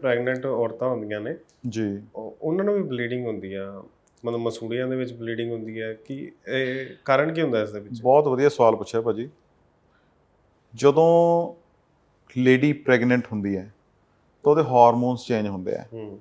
Pregnant ਔਰਤਾਂ ਹੁੰਦੀਆਂ ਨੇ ਜੀ। ਉਹ- ਉਹਨਾਂ ਨੂੰ ਵੀ ਬਲੀਡਿੰਗ ਹੁੰਦੀ ਆ ਮਤਲਬ ਮਸੂੜੀਆਂ ਦੇ ਵਿੱਚ ਬਲੀਡਿੰਗ ਹੁੰਦੀ ਹੈ ਕਿ ਇਹ ਕਾਰਨ ਕੀ ਹੁੰਦਾ ਇਸ ਦੇ ਵਿੱਚ? ਬਹੁਤ ਵਧੀਆ ਸਵਾਲ ਪੁੱਛਿਆ ਭਾਜੀ। ਜਦੋਂ ਲੇਡੀ ਪ੍ਰੈਗਨੈਂਟ ਹੁੰਦੀ ਹੈ ਤਾਂ ਉਹਦੇ ਹਾਰਮੋਨਸ ਚੇਂਜ ਹੁੰਦੇ ਆ। ਹੂੰ।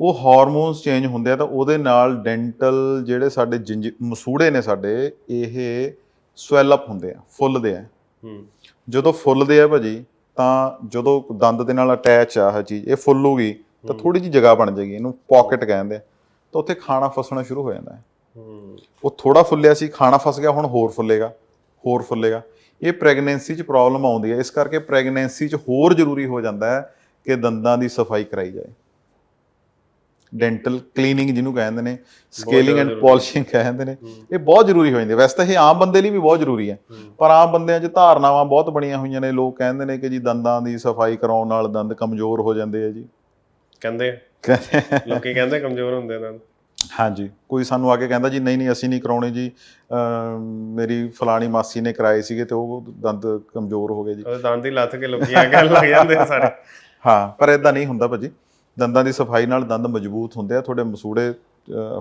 ਉਹ ਹਾਰਮੋਨਸ ਚੇਂਜ ਹੁੰਦੇ ਆ ਤਾਂ ਉਹਦੇ ਨਾਲ ਡੈਂਟਲ ਜਿਹੜੇ ਸਾਡੇ ਜਿੰਜ ਮਸੂੜੇ ਨੇ ਸਾਡੇ ਇਹ ਸਵੈਲ ਅਪ ਹੁੰਦੇ ਆ ਫੁੱਲਦੇ ਆ। ਹੂੰ। ਜਦੋਂ ਫੁੱਲਦੇ ਆ ਭਾਜੀ ਤਾਂ ਜਦੋਂ ਦੰਦ ਦੇ ਨਾਲ ਅਟੈਚ ਆ ਇਹ ਚੀਜ਼ ਇਹ ਫੁੱਲੂਗੀ ਤਾਂ ਥੋੜੀ ਜਿਹੀ ਜਗ੍ਹਾ ਬਣ ਜਾਏਗੀ ਇਹਨੂੰ ਪਾਕਟ ਕਹਿੰਦੇ ਆ। ਤਾਂ ਉੱਥੇ ਖਾਣਾ ਫਸਣਾ ਸ਼ੁਰੂ ਹੋ ਜਾਂਦਾ ਹੈ। ਹੂੰ। ਉਹ ਥੋੜਾ ਫੁੱਲਿਆ ਸੀ ਖਾਣਾ ਫਸ ਗਿਆ ਹੁਣ ਹੋਰ ਫੁੱਲੇਗਾ ਹੋਰ ਫੁੱਲੇਗਾ। ਇਹ ਪ੍ਰੈਗਨੈਂਸੀ 'ਚ ਪ੍ਰੋਬਲਮ ਆਉਂਦੀ ਹੈ ਇਸ ਕਰਕੇ ਪ੍ਰੈਗਨੈਂਸੀ 'ਚ ਹੋਰ ਜ਼ਰੂਰੀ ਹੋ ਜਾਂਦਾ ਹੈ ਕਿ ਦੰਦਾਂ ਦੀ ਸਫ਼ਾਈ ਕਰਾਈ ਜਾਏ। ਡੈਂਟਲ ਕਲੀਨਿੰਗ ਜਿਹਨੂੰ ਕਹਿੰਦੇ ਨੇ ਸਕੇਲਿੰਗ ਐਂਡ। ਪਾਲਿਸ਼ਿੰਗ ਕਹਿੰਦੇ ਨੇ। ਇਹ ਬਹੁਤ ਜ਼ਰੂਰੀ ਹੋ ਜਾਂਦੀ ਹੈ। ਵੈਸੇ ਤਾਂ ਇਹ ਆਮ ਬੰਦੇ ਲਈ ਵੀ ਬਹੁਤ ਜ਼ਰੂਰੀ ਹੈ। ਪਰ ਆਮ ਬੰਦਿਆਂ 'ਚ ਧਾਰਨਾਵਾਂ ਬਹੁਤ ਬਣੀਆਂ ਹੋਈਆਂ ਨੇ। ਲੋਕ ਕਹਿੰਦੇ ਨੇ ਕਿ ਜੀ ਦੰਦਾਂ ਦੀ ਸਫ਼ਾਈ ਕਰਾਉਣ ਨਾਲ ਦੰਦ ਕਮਜ਼ੋਰ ਹੋ ਜਾਂਦੇ ਆ ਜੀ। ਕਹਿੰਦੇ ਲੋਕੀ ਕਹਿੰਦੇ ਕਮਜ਼ੋਰ ਹੁੰਦੇ ਨੇ ਹਾਂਜੀ। ਕੋਈ ਸਾਨੂੰ ਆ ਕੇ ਕਹਿੰਦਾ ਜੀ ਨਹੀਂ ਨਹੀਂ ਅਸੀਂ ਨਹੀਂ ਕਰਾਉਣੇ ਜੀ। ਮੇਰੀ ਫਲਾਣੀ ਮਾਸੀ ਨੇ ਕਰਾਏ ਸੀਗੇ ਤੇ ਉਹ ਦੰਦ ਕਮਜ਼ੋਰ ਹੋ ਗਏ ਜੀ। ਦੰਦ ਹੀ ਲੱਥ ਕੇ ਲੋਕੀ ਆ ਕਹਿਣ ਲੱਗ ਜਾਂਦੇ ਸਾਰੇ। ਹਾਂ ਪਰ ਇਦਾਂ ਨਹੀਂ ਹੁੰਦਾ ਭਾਜੀ। ਦੰਦਾਂ ਦੀ ਸਫ਼ਾਈ ਨਾਲ ਦੰਦ ਮਜ਼ਬੂਤ ਹੁੰਦੇ ਆ, ਤੁਹਾਡੇ ਮਸੂੜੇ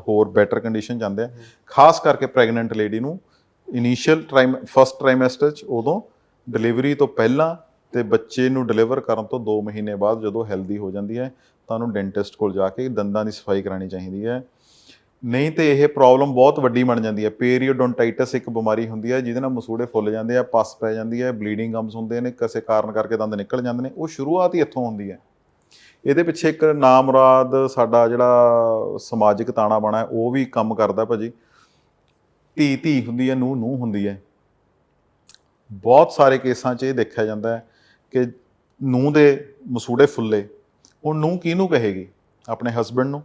ਹੋਰ ਬੈਟਰ ਕੰਡੀਸ਼ਨ ਜਾਂਦੇ ਆ। ਖਾਸ ਕਰਕੇ ਪ੍ਰੈਗਨੈਂਟ ਲੇਡੀ ਨੂੰ ਇਨੀਸ਼ੀਅਲ ਟਾਈਮ ਫਸਟ ਟ੍ਰਾਈਮੈਸਟਰ ਚ ਉਦੋਂ ਡਿਲੀਵਰੀ ਤੋਂ ਪਹਿਲਾਂ ਤੇ ਬੱਚੇ ਨੂੰ ਡਿਲੀਵਰ ਕਰਨ ਤੋਂ 2 ਮਹੀਨੇ ਬਾਅਦ ਜਦੋਂ ਹੈਲਦੀ ਹੋ ਜਾਂਦੀ ਹੈ ਤਾਂ ਉਹਨੂੰ ਡੈਂਟਿਸਟ ਕੋਲ ਜਾ ਕੇ ਦੰਦਾਂ ਦੀ ਸਫ਼ਾਈ ਕਰਾਣੀ ਚਾਹੀਦੀ ਹੈ। ਨਹੀਂ ਤੇ ਇਹ ਪ੍ਰੋਬਲਮ ਬਹੁਤ ਵੱਡੀ ਬਣ ਜਾਂਦੀ ਹੈ। ਪੀਰੀਓਡੋਂਟਾਈਟਸ ਇੱਕ ਬਿਮਾਰੀ ਹੁੰਦੀ ਹੈ, ਜਿਹਦੇ ਨਾਲ ਮਸੂੜੇ ਫੁੱਲ ਜਾਂਦੇ ਆ, ਪਸ ਪੈ ਜਾਂਦੀ ਹੈ ਬਲੀਡਿੰਗ ਗਮਸ ਹੁੰਦੇ ਨੇ, ਕਿਸੇ ਕਾਰਨ ਕਰਕੇ ਦੰਦ ਨਿਕਲ ਜਾਂਦੇ ਨੇ, ਉਹ ਸ਼ੁਰੂਆਤ ਹੀ ਇੱਥੋਂ ਹੁੰਦੀ ਹੈ। ਇਹਦੇ ਪਿੱਛੇ ਇੱਕ ਨਾਮਰਾਦ ਸਾਡਾ ਜਿਹੜਾ ਸਮਾਜਿਕ ਤਾਣਾ ਬਾਣਾ ਉਹ ਵੀ ਕੰਮ ਕਰਦਾ ਭਾਜੀ। ਧੀ ਧੀ ਹੁੰਦੀ ਹੈ ਨੂੰ ਨੂੰ ਹੁੰਦੀ ਹੈ। ਬਹੁਤ ਸਾਰੇ ਕੇਸਾਂ 'ਚ ਇਹ ਦੇਖਿਆ ਜਾਂਦਾ ਹੈ ਕਿ ਨੂੰ ਦੇ ਮਸੂੜੇ ਫੁੱਲੇ। ਉਹ ਨੂੰ ਕਿਹਨੂੰ ਕਹੇਗੀ? ਆਪਣੇ ਹਸਬੰਡ ਨੂੰ।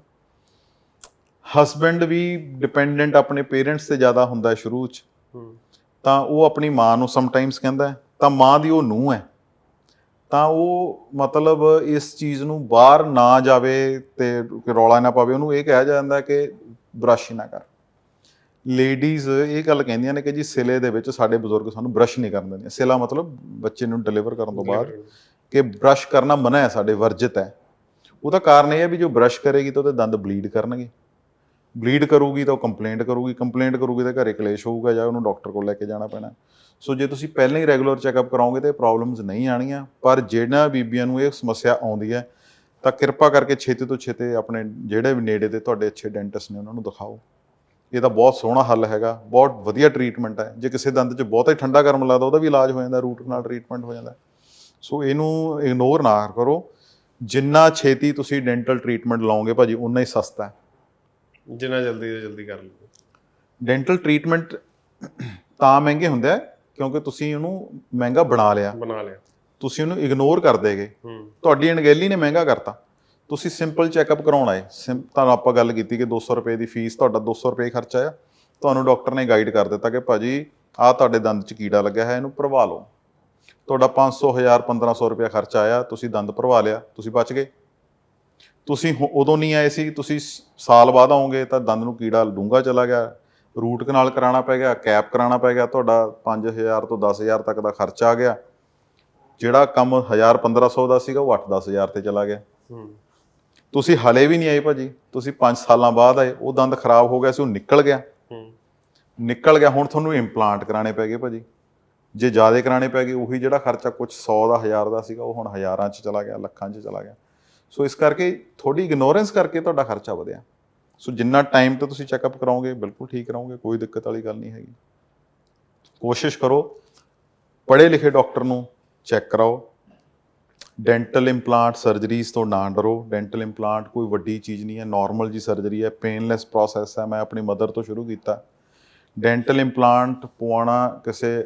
ਹਸਬੰਡ ਵੀ ਡਿਪੈਂਡੈਂਟ ਆਪਣੇ ਪੇਰੈਂਟਸ ਤੇ ਜ਼ਿਆਦਾ ਹੁੰਦਾ ਸ਼ੁਰੂ 'ਚ। ਤਾਂ ਉਹ ਆਪਣੀ ਮਾਂ ਨੂੰ ਸਮਟਾਈਮਸ ਕਹਿੰਦਾ ਤਾਂ ਮਾਂ ਦੀ ਉਹ ਨੂੰਹ ਹੈ। ਤਾਂ ਉਹ ਮਤਲਬ ਇਸ ਚੀਜ਼ ਨੂੰ ਬਾਹਰ ਨਾ ਜਾਵੇ ਤੇ ਰੌਲਾ ਨਾ ਪਾਵੇ, ਉਹਨੂੰ ਇਹ ਕਿਹਾ ਜਾਂਦਾ ਕਿ ਬ੍ਰਸ਼ ਹੀ ਨਾ ਕਰ। ਲੇਡੀਜ਼ ਇਹ ਗੱਲ ਕਹਿੰਦੀਆਂ ਨੇ ਕਿ ਜੀ ਸਿਲੇ ਦੇ ਵਿੱਚ ਸਾਡੇ ਬਜ਼ੁਰਗ ਸਾਨੂੰ ਬ੍ਰਸ਼ ਨਹੀਂ ਕਰਨ ਦਿੰਦੇ। ਸਿਲਾ ਮਤਲਬ ਬੱਚੇ ਨੂੰ ਡਿਲੀਵਰ ਕਰਨ ਤੋਂ ਬਾਅਦ ਕਿ ਬ੍ਰਸ਼ ਕਰਨਾ ਮਨਾ ਹੈ, ਸਾਡੇ ਵਰਜਿਤ ਹੈ। ਉਹਦਾ ਕਾਰਨ ਇਹ ਹੈ ਵੀ ਜੋ ਬ੍ਰਸ਼ ਕਰੇਗੀ ਤਾਂ ਉਹਦੇ ਦੰਦ ਬਲੀਡ ਕਰਨਗੇ। ਬਲੀਡ ਕਰੂਗੀ ਤਾਂ ਉਹ ਕੰਪਲੇਂਟ ਕਰੂਗੀ ਕੰਪਲੇਂਟ ਕਰੂਗੀ ਤਾਂ ਘਰੇ ਕਲੇਸ਼ ਹੋਊਗਾ ਜਾਂ ਉਹਨੂੰ ਡਾਕਟਰ ਕੋਲ ਲੈ ਕੇ ਜਾਣਾ ਪੈਣਾ। ਸੋ ਜੇ ਤੁਸੀਂ ਪਹਿਲਾਂ ਹੀ ਰੈਗੂਲਰ ਚੈੱਕਅਪ ਕਰਾਓਗੇ ਤਾਂ ਪ੍ਰੋਬਲਮਸ ਨਹੀਂ ਆਣੀਆਂ ਪਰ ਜਿਹੜਾ ਬੀਬੀਆਂ ਨੂੰ ਇਹ ਸਮੱਸਿਆ ਆਉਂਦੀ ਹੈ, ਤਾਂ ਕਿਰਪਾ ਕਰਕੇ ਛੇਤੀ ਤੋਂ ਛੇਤੀ ਆਪਣੇ ਜਿਹੜੇ ਵੀ ਨੇੜੇ ਦੇ ਤੁਹਾਡੇ ਅੱਛੇ ਡੈਂਟਿਸਟ ਨੇ ਉਹਨਾਂ ਨੂੰ ਦਿਖਾਓ। ਇਹਦਾ ਬਹੁਤ ਸੋਹਣਾ ਹੱਲ ਹੈਗਾ, ਬਹੁਤ ਵਧੀਆ ਟ੍ਰੀਟਮੈਂਟ ਹੈ। ਜੇ ਕਿਸੇ ਦੰਦ 'ਚ ਬਹੁਤਾ ਹੀ ਠੰਡਾ ਗਰਮ ਲੱਗਦਾ, ਉਹਦਾ ਵੀ ਇਲਾਜ ਹੋ ਜਾਂਦਾ ਰੂਟ ਨਾਲ ਟ੍ਰੀਟਮੈਂਟ ਹੋ ਜਾਂਦਾ। ਸੋ ਇਹਨੂੰ ਇਗਨੋਰ ਨਾ ਕਰੋ। ਜਿੰਨਾ ਛੇਤੀ ਤੁਸੀਂ ਡੈਂਟਲ ਟ੍ਰੀਟਮੈਂਟ ਲਓਗੇ, ਭਾਜੀ ਉਨਾ ਹੀ ਸਸਤਾ ਹੈ। ਜਿੰਨਾ ਜਲਦੀ ਤੋਂ ਜਲਦੀ ਕਰ ਲਓ ਡੈਂਟਲ ਟ੍ਰੀਟਮੈਂਟ ਤਾਂ ਮਹਿੰਗੇ ਹੁੰਦੇ ਆ ਕਿਉਂਕਿ ਤੁਸੀਂ ਉਹਨੂੰ ਮਹਿੰਗਾ ਬਣਾ ਲਿਆ। ਬਣਾ ਲਿਆ। ਤੁਸੀਂ ਉਹਨੂੰ ਇਗਨੋਰ ਕਰ ਦੇਗੇ। ਤੁਹਾਡੀ ਅਣਗਹਿਲੀ ਨੇ ਮਹਿੰਗਾ ਕਰਤਾ। ਤੁਸੀਂ ਸਿੰਪਲ ਚੈੱਕਅਪ ਕਰਾਉਣ ਆਏ। ਤੁਹਾਨੂੰ ਆਪਾਂ ਗੱਲ ਕੀਤੀ ਕਿ 200 ਰੁਪਏ ਦੀ ਫੀਸ ਤੁਹਾਡਾ 200 ਰੁਪਏ ਖਰਚਾ ਆ ਤੁਹਾਨੂੰ ਡਾਕਟਰ ਨੇ ਗਾਈਡ ਕਰ ਦਿੱਤਾ ਕਿ ਭਾਜੀ ਆਹ ਤੁਹਾਡੇ ਦੰਦ 'ਚ ਕੀੜਾ ਲੱਗਿਆ ਹੈ ਇਹਨੂੰ ਭਰਵਾ ਲਓ। ਤੁਹਾਡਾ 500 1000 1500 ਰੁਪਏ ਖਰਚਾ ਆਇਆ ਤੁਸੀਂ ਦੰਦ ਭਰਵਾ ਲਿਆ ਤੁਸੀਂ ਬਚ ਗਏ। ਤੁਸੀਂ ਉਦੋਂ ਨਹੀਂ ਆਏ ਸੀ ਤੁਸੀਂ ਸਾਲ ਬਾਅਦ ਆਓਗੇ ਤਾਂ ਦੰਦ ਨੂੰ ਕੀੜਾ ਡੂੰਘਾ ਚਲਾ ਗਿਆ ਰੂਟ ਕਨਾਲ ਕਰਾਉਣਾ ਪੈ ਗਿਆ ਕੈਪ ਕਰਾਉਣਾ ਪੈ ਗਿਆ ਤੁਹਾਡਾ 5000 ਤੋਂ 10000 ਤੱਕ ਦਾ ਖਰਚਾ ਆ ਗਿਆ। ਜਿਹੜਾ ਕੰਮ 1000 1500 ਦਾ ਸੀਗਾ ਉਹ 8 10000 ਤੇ ਚਲਾ ਗਿਆ। ਤੁਸੀਂ ਹਲੇ ਵੀ ਨਹੀਂ ਆਏ ਭਾਜੀ ਤੁਸੀਂ 5 ਸਾਲਾਂ ਬਾਅਦ ਆਏ ਉਹ ਦੰਦ ਖਰਾਬ ਹੋ ਗਿਆ ਸੀ ਉਹ ਨਿਕਲ ਗਿਆ। ਨਿਕਲ ਗਿਆ ਹੁਣ ਤੁਹਾਨੂੰ ਇੰਪਲਾਂਟ ਕਰਾਣੇ ਪੈ ਗਏ ਭਾਜੀ। ਜੇ ਜ਼ਿਆਦਾ ਕਰਾਣੇ ਪੈ ਗਏ ਉਹੀ ਜਿਹੜਾ ਖਰਚਾ ਕੁਝ 100 ਦਾ 1000 ਦਾ ਸੀਗਾ ਉਹ ਹੁਣ ਹਜ਼ਾਰਾਂ 'ਚ ਚਲਾ ਗਿਆ ਲੱਖਾਂ 'ਚ ਚਲਾ ਗਿਆ। ਸੋ ਇਸ ਕਰਕੇ ਥੋੜੀ ਇਗਨੋਰੈਂਸ ਕਰਕੇ ਤੁਹਾਡਾ ਖਰਚਾ ਵਧਿਆ। ਸੋ ਜਿੰਨਾ ਟਾਈਮ ਤੇ ਤੁਸੀਂ ਚੈੱਕਅਪ ਕਰਾਓਗੇ, ਬਿਲਕੁਲ ਠੀਕ ਕਰਾਓਗੇ, ਕੋਈ ਦਿੱਕਤ ਵਾਲੀ ਗੱਲ ਨਹੀਂ ਹੈਗੀ। ਕੋਸ਼ਿਸ਼ ਕਰੋ, ਪੜ੍ਹੇ ਲਿਖੇ ਡਾਕਟਰ ਨੂੰ ਚੈੱਕ ਕਰਾਓ। ਡੈਂਟਲ ਇੰਪਲਾਂਟ ਸਰਜਰੀਜ਼ ਤੋਂ ਨਾ ਡਰੋ। ਡੈਂਟਲ ਇੰਪਲਾਂਟ ਕੋਈ ਵੱਡੀ ਚੀਜ਼ ਨਹੀਂ ਹੈ ਨਾਰਮਲ ਜੀ ਸਰਜਰੀ ਹੈ ਪੇਨਲੈਸ ਪ੍ਰੋਸੈਸ ਹੈ, ਮੈਂ ਆਪਣੀ ਮਦਰ ਤੋਂ ਸ਼ੁਰੂ ਕੀਤਾ। ਡੈਂਟਲ ਇੰਪਲਾਂਟ ਪਵਾਉਣਾ ਕਿਸੇ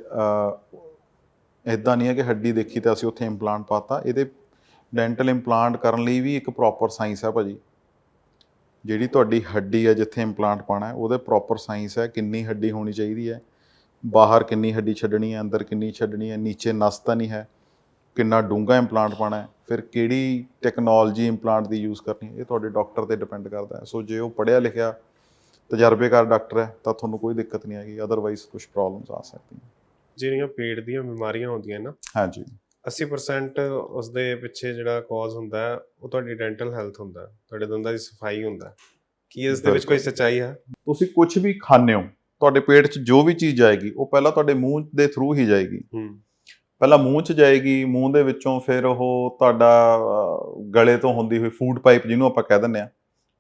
ਇਦਾਂ ਨਹੀਂ ਹੈ ਕਿ ਹੱਡੀ ਦੇਖੀ ਤਾਂ ਅਸੀਂ ਉੱਥੇ ਇੰਪਲਾਂਟ ਪਾਤਾ। ਇਹਦੇ ਡੈਂਟਲ ਇੰਪਲਾਂਟ ਕਰਨ ਲਈ ਵੀ ਇੱਕ ਪ੍ਰੋਪਰ ਸਾਇੰਸ ਹੈ ਭਾਜੀ। ਜਿਹੜੀ ਤੁਹਾਡੀ ਹੱਡੀ ਹੈ ਜਿੱਥੇ ਇੰਪਲਾਂਟ ਪਾਣਾ ਹੈ ਉਹਦੇ ਪ੍ਰੋਪਰ ਸਾਇੰਸ ਹੈ ਕਿੰਨੀ ਹੱਡੀ ਹੋਣੀ ਚਾਹੀਦੀ ਹੈ। ਬਾਹਰ ਕਿੰਨੀ ਹੱਡੀ ਛੱਡਣੀ ਹੈ ਅੰਦਰ ਕਿੰਨੀ ਛੱਡਣੀ ਹੈ ਨੀਚੇ ਨਸ ਤਾਂ ਨਹੀਂ ਹੈ ਕਿੰਨਾ ਡੂੰਘਾ ਇੰਪਲਾਂਟ ਪਾਣਾ ਹੈ ਫਿਰ ਕਿਹੜੀ ਟੈਕਨੋਲੋਜੀ ਇੰਪਲਾਂਟ ਦੀ ਯੂਜ਼ ਕਰਨੀ ਹੈ ਇਹ ਤੁਹਾਡੇ ਡਾਕਟਰ ਤੇ ਡਿਪੈਂਡ ਕਰਦਾ ਹੈ। ਸੋ ਜੇ ਉਹ ਪੜ੍ਹਿਆ ਲਿਖਿਆ ਤਜਰਬੇਕਾਰ ਡਾਕਟਰ ਹੈ ਤਾਂ ਤੁਹਾਨੂੰ ਕੋਈ ਦਿੱਕਤ ਨਹੀਂ ਆਏਗੀ ਅਦਰਵਾਈਜ਼ ਕੁਝ ਪ੍ਰੋਬਲਮਸ ਆ ਸਕਦੀਆਂ। ਜਿਹੜੀਆਂ ਪੇਟ ਦੀਆਂ ਬਿਮਾਰੀਆਂ ਹੁੰਦੀਆਂ ਨਾ ਹਾਂਜੀ। 80% ਉਸ ਦੇ ਪਿੱਛੇ ਜਿਹੜਾ ਕਾਜ਼ ਹੁੰਦਾ ਹੈ ਉਹ ਤੁਹਾਡੀ ਡੈਂਟਲ ਹੈਲਥ ਹੁੰਦਾ ਹੈ, ਤੁਹਾਡੇ ਦੰਦਾਂ ਦੀ ਸਫ਼ਾਈ ਹੁੰਦਾ। ਕੀ ਇਸ ਦੇ ਵਿੱਚ ਕੋਈ ਸੱਚਾਈ ਹੈ? ਤੁਸੀਂ ਕੁਝ ਵੀ ਖਾਂਦੇ ਹੋ ਤੁਹਾਡੇ ਪੇਟ 'ਚ ਜੋ ਵੀ ਚੀਜ਼ ਜਾਏਗੀ ਉਹ ਪਹਿਲਾਂ ਤੁਹਾਡੇ ਮੂੰਹ ਦੇ ਥਰੂ ਹੀ ਜਾਏਗੀ। ਹੂੰ। ਪਹਿਲਾਂ ਮੂੰਹ 'ਚ ਜਾਏਗੀ ਮੂੰਹ ਦੇ ਵਿੱਚੋਂ ਫਿਰ ਉਹ ਤੁਹਾਡਾ ਗਲੇ ਤੋਂ ਹੁੰਦੀ ਹੋਈ ਫੂਡ ਪਾਈਪ ਜਿਹਨੂੰ ਆਪਾਂ ਕਹਿ ਦਿੰਦੇ ਆ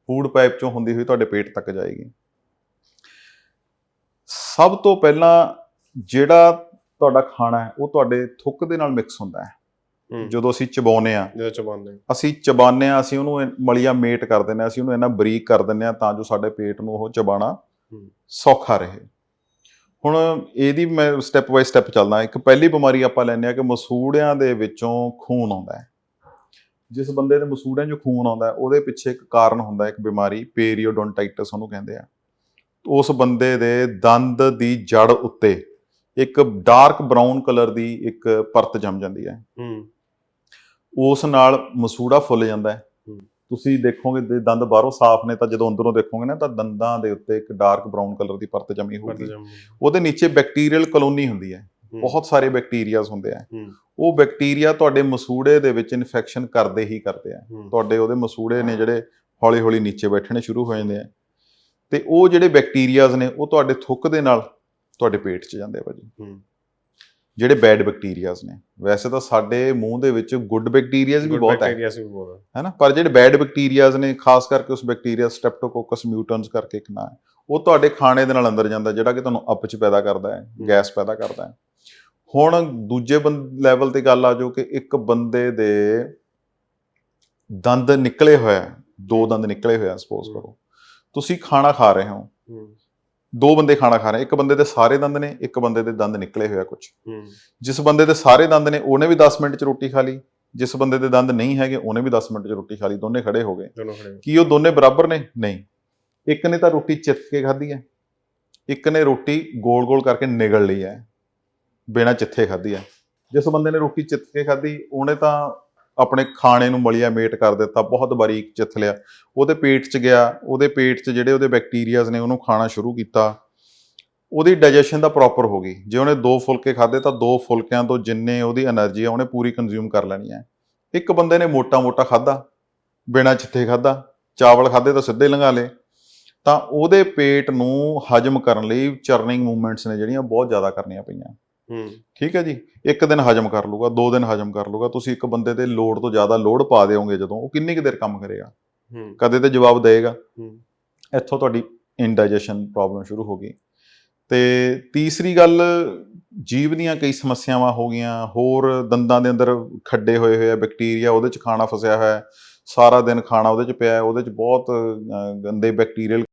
ਫੂਡ ਪਾਈਪ 'ਚੋਂ ਹੁੰਦੀ ਹੋਈ ਤੁਹਾਡੇ ਪੇਟ ਤੱਕ ਜਾਏਗੀ। ਸਭ ਤੋਂ ਪਹਿਲਾਂ ਜਿਹੜਾ ਤੁਹਾਡਾ ਖਾਣਾ ਹੈ ਉਹ ਤੁਹਾਡੇ ਥੁੱਕ ਦੇ ਨਾਲ ਮਿਕਸ ਹੁੰਦਾ ਹੈ। ਜਦੋਂ ਅਸੀਂ ਚਬਾਉਂਦੇ ਆ ਜਦੋਂ ਚਬਾਉਂਦੇ ਹਾਂ। ਅਸੀਂ ਚਬਾਉਂਦੇ ਆ ਅਸੀਂ ਉਹਨੂੰ ਮਲੀਆ ਮੇਟ ਕਰ ਦਿੰਦੇ ਆ ਅਸੀਂ ਉਹਨੂੰ ਇੰਨਾ ਬਰੀਕ ਕਰ ਦਿੰਦੇ ਆ ਤਾਂ ਜੋ ਸਾਡੇ ਪੇਟ ਨੂੰ ਉਹ ਚਬਾਣਾ। ਸੌਖਾ ਰਹੇ। ਹੁਣ ਇਹਦੀ ਮੈਂ ਸਟੈਪ ਬਾਈ ਸਟੈਪ ਚੱਲਦਾ ਇੱਕ ਪਹਿਲੀ ਬਿਮਾਰੀ ਆਪਾਂ ਲੈਂਦੇ ਆ ਕਿ ਮਸੂੜਿਆਂ ਦੇ ਵਿੱਚੋਂ ਖੂਨ ਆਉਂਦਾ ਹੈ। ਜਿਸ ਬੰਦੇ ਦੇ ਮਸੂੜਿਆਂ 'ਚੋਂ ਖੂਨ ਆਉਂਦਾ ਉਹਦੇ ਪਿੱਛੇ ਇੱਕ ਕਾਰਨ ਹੁੰਦਾ ਇੱਕ ਬਿਮਾਰੀ ਪੇਰੀਓਡੋਂਟਾਈਟਸ ਉਹਨੂੰ ਕਹਿੰਦੇ ਆ। ਉਸ ਬੰਦੇ ਦੇ ਦੰਦ ਦੀ ਜੜ ਉੱਤੇ ਇੱਕ ਡਾਰਕ ਬਰਾਊਨ ਕਲਰ ਦੀ ਇੱਕ ਪਰਤ ਜੰਮ ਜਾਂਦੀ ਹੈ। ਹੂੰ। ਉਸ ਨਾਲ ਮਸੂੜਾ ਫੁੱਲ ਜਾਂਦਾ ਹੈ। ਤੁਸੀਂ ਦੇਖੋਗੇ ਦੇ ਦੰਦ ਬਾਹਰੋਂ ਸਾਫ਼ ਨੇ ਤਾਂ ਜਦੋਂ ਅੰਦਰੋਂ ਦੇਖੋਗੇ ਨਾ ਤਾਂ ਦੰਦਾਂ ਦੇ ਉੱਤੇ ਇੱਕ ਡਾਰਕ ਬਰਾਊਨ ਕਲਰ ਦੀ ਪਰਤ ਜਮੀ ਹੋਊਗੀ। ਉਹਦੇ ਨੀਚੇ ਬੈਕਟੀਰੀਅਲ ਕਲੋਨੀ ਹੁੰਦੀ ਹੈ। ਬਹੁਤ ਸਾਰੇ ਬੈਕਟੀਰੀਆਜ਼ ਹੁੰਦੇ ਆ। ਹੂੰ। ਉਹ ਬੈਕਟੀਰੀਆ ਤੁਹਾਡੇ ਮਸੂੜੇ ਦੇ ਵਿੱਚ ਇਨਫੈਕਸ਼ਨ ਕਰਦੇ ਹੀ ਕਰਦੇ ਆ। ਤੁਹਾਡੇ ਉਹਦੇ ਮਸੂੜੇ ਨੇ ਜਿਹੜੇ ਹੌਲੀ ਹੌਲੀ ਨੀਚੇ ਬੈਠਣੇ ਸ਼ੁਰੂ ਹੋ ਜਾਂਦੇ ਆ। ਤੇ ਉਹ ਜਿਹੜੇ ਬੈਕਟੀਰੀਆਜ਼ ਨੇ ਉਹ ਤੁਹਾਡੇ ਥੁੱਕ ਦੇ ਨਾਲ ਤੁਹਾਡੇ ਪੇਟ 'ਚ ਜਾਂਦੇ ਆ ਭਾਜੀ। ਹੂੰ। ਜਿਹੜੇ ਬੈਡ ਬੈਕਟੀਰੀਆਜ਼ ਨੇ ਵੈਸੇ ਤਾਂ ਸਾਡੇ ਮੂੰਹ ਦੇ ਵਿੱਚ ਗੁੱਡ ਬੈਕਟੀਰੀਆਜ਼ ਵੀ ਬਹੁਤ ਹੈ ਹੈ ਹੈਨਾ? ਪਰ ਜਿਹੜੇ ਬੈਡ ਬੈਕਟੀਰੀਆਜ਼ ਨੇ ਖਾਸ ਕਰਕੇ ਉਸ ਬੈਕਟੀਰੀਆ ਸਟ੍ਰੈਪਟੋਕੋਕਸ ਮਿਊਟੈਂਟਸ ਕਰਕੇ ਇੱਕ ਨਾਂ ਉਹ ਤੁਹਾਡੇ ਖਾਣੇ ਦੇ ਨਾਲ ਅੰਦਰ ਜਾਂਦਾ ਜਿਹੜਾ ਕਿ ਤੁਹਾਨੂੰ ਅਪਚ ਪੈਦਾ ਕਰਦਾ ਹੈ ਗੈਸ ਪੈਦਾ ਕਰਦਾ ਹੈ। ਹੁਣ ਦੂਜੇ ਲੈਵਲ ਤੇ ਗੱਲ ਆ ਜਾਓ ਕਿ ਇੱਕ ਬੰਦੇ ਦੇ ਦੰਦ ਨਿਕਲੇ ਹੋਇਆ ਦੋ ਦੰਦ ਨਿਕਲੇ ਹੋਇਆ ਸਪੋਜ਼। ਕਰੋ। ਤੁਸੀਂ ਖਾਣਾ ਖਾ ਰਹੇ ਹੂੰ। ਦੋ ਬੰਦੇ ਖਾਣਾ ਖਾ ਰਹੇ ਇੱਕ ਬੰਦੇ ਦੇ ਸਾਰੇ ਦੰਦ ਨੇ ਇੱਕ ਬੰਦੇ ਦੇ ਦੰਦ ਨਿਕਲੇ ਹੋਇਆ ਕੁਝ ਜਿਸ ਬੰਦੇ ਦੇ ਸਾਰੇ ਦੰਦ ਨੇ ਉਹਨੇ ਵੀ 10 ਮਿੰਟ 'ਚ ਰੋਟੀ ਖਾ ਲਈ। ਜਿਸ ਬੰਦੇ ਦੇ ਦੰਦ ਨਹੀਂ ਹੈਗੇ ਉਹਨੇ ਵੀ 10 ਮਿੰਟ 'ਚ ਰੋਟੀ ਖਾ ਲਈ ਦੋਨੇ ਖੜੇ ਹੋ ਗਏ। ਕੀ ਉਹ ਦੋਨੇ ਬਰਾਬਰ ਨੇ? ਨਹੀਂ। ਇੱਕ ਨੇ ਤਾਂ ਰੋਟੀ ਚਿੱਤ ਕੇ ਖਾਧੀ ਹੈ। ਇੱਕ ਨੇ ਰੋਟੀ ਗੋਲ-ਗੋਲ ਕਰਕੇ ਨਿਗਲ ਲਈ ਹੈ। ਬਿਨਾਂ ਚਿੱਥੇ ਖਾਧੀ ਹੈ। ਜਿਸ ਬੰਦੇ ਨੇ ਰੋਟੀ ਚਿੱਤ ਕੇ ਖਾਧੀ ਉਹਨੇ ਤਾਂ ਆਪਣੇ ਖਾਣੇ ਨੂੰ ਮਲੀਆ ਮੇਟ ਕਰ ਦਿੱਤਾ, ਬਹੁਤ ਬਾਰੀਕ ਚਿੱਥ ਲਿਆ। ਉਹਦੇ ਪੇਟ 'ਚ ਗਿਆ, ਉਹਦੇ ਪੇਟ 'ਚ ਜਿਹੜੇ ਉਹਦੇ ਬੈਕਟੀਰੀਆਜ਼ ਨੇ, ਉਹਨੂੰ ਖਾਣਾ ਸ਼ੁਰੂ ਕੀਤਾ। ਉਹਦੀ ਡਾਈਜੈਸ਼ਨ ਦਾ ਪ੍ਰੋਪਰ ਹੋ ਗਈ। ਜੇ ਉਹਨੇ ਦੋ ਫੁਲਕੇ ਖਾਦੇ ਤਾਂ ਦੋ ਫੁਲਕਿਆਂ ਤੋਂ ਜਿੰਨੇ ਉਹਦੀ એનર્ਜੀ ਆ, ਉਹਨੇ ਪੂਰੀ ਕੰਜ਼ਿਊਮ ਕਰ ਲੈਣੀ ਹੈ। ਇੱਕ ਬੰਦੇ ਨੇ ਮੋਟਾ-ਮੋਟਾ ਖਾਦਾ ਬਿਨਾਂ ਚਿੱਥੇ ਖਾਦਾ ਚਾਵਲ ਖਾਦੇ ਤਾਂ ਸਿੱਧੇ ਲੰਘਾ ਲੇ ਤਾਂ ਉਹਦੇ ਪੇਟ ਨੂੰ ਹਜਮ ਕਰਨ ਲਈ ਚਰਨਿੰਗ ਮੂਵਮੈਂਟਸ ਨੇ ਜਿਹੜੀਆਂ ਬਹੁਤ ਜ਼ਿਆਦਾ ਕਰਨੀਆਂ ਪਈਆਂ। ਠੀਕ ਹੈ ਜੀ? ਇੱਕ ਦਿਨ ਹਜਮ ਕਰ ਲੂਗਾ ਦੋ ਦਿਨ ਹਜਮ ਕਰ ਲੂਗਾ ਤੁਸੀਂ ਇੱਕ ਬੰਦੇ ਤੇ ਲੋਡ ਤੋਂ ਜ਼ਿਆਦਾ ਲੋਡ ਪਾ ਦਿਓਗੇ ਜਦੋਂ ਉਹ ਕਿੰਨੀ ਕੁ ਦੇਰ ਕੰਮ ਕਰੇਗਾ? ਹੂੰ। ਕਦੇ ਤੇ ਜਵਾਬ ਦੇਗਾ ਹੂੰ। ਇੱਥੋਂ ਤੁਹਾਡੀ ਇਨਡਾਈਜੈਸ਼ਨ ਪ੍ਰੋਬਲਮ ਸ਼ੁਰੂ ਹੋ ਗਈ। ਤੇ ਤੀਸਰੀ ਗੱਲ ਜੀਵ ਦੀਆਂ ਕਈ ਸਮੱਸਿਆਵਾਂ ਹੋ ਗਈਆਂ ਹੋਰ ਦੰਦਾਂ ਦੇ ਅੰਦਰ ਖੱਡੇ ਹੋਏ ਹੋਏ ਆ ਬੈਕਟੀਰੀਆ ਉਹਦੇ ਚ ਖਾਣਾ ਫਸਿਆ ਹੋਇਆ ਸਾਰਾ ਦਿਨ ਖਾਣਾ ਉਹਦੇ ਚ ਪਿਆ ਹੈ, ਉਹਦੇ ਚ ਬਹੁਤ ਗੰਦੇ ਬੈਕਟੀਰੀਅਲ